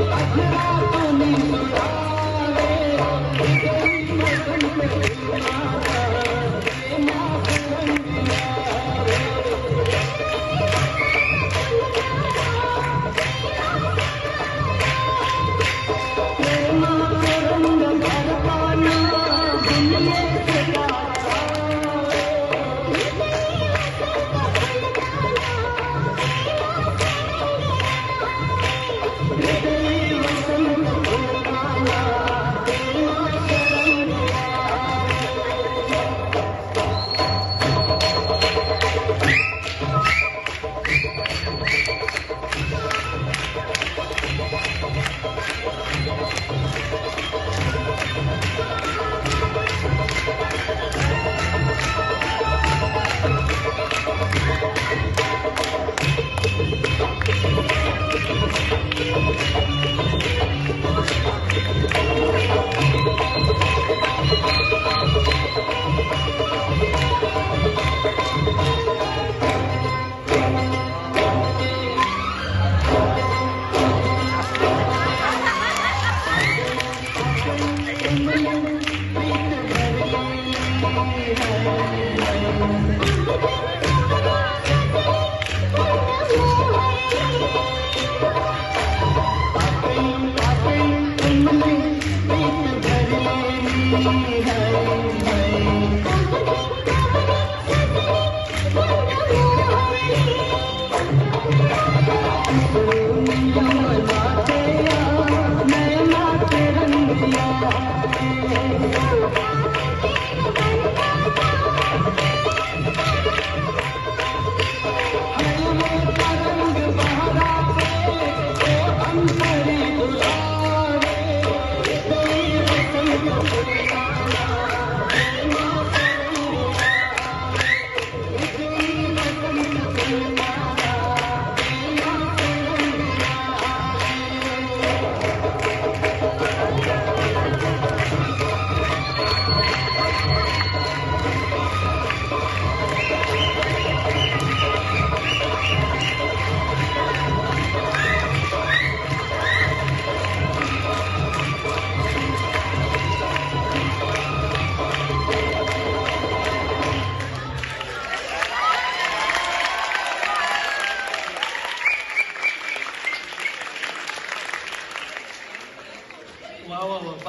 I Thank you.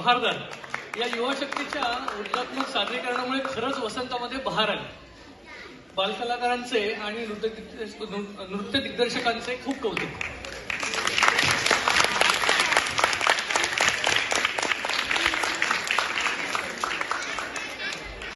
बहारदार या युवा शक्तीच्या ऊर्जात्मक सादरीकरणामुळे खरंच वसंतामध्ये बहार आली. बालकलाकारांचे आणि नृत्य नृत्य दिग्दर्शकांचे खूप कौतुक.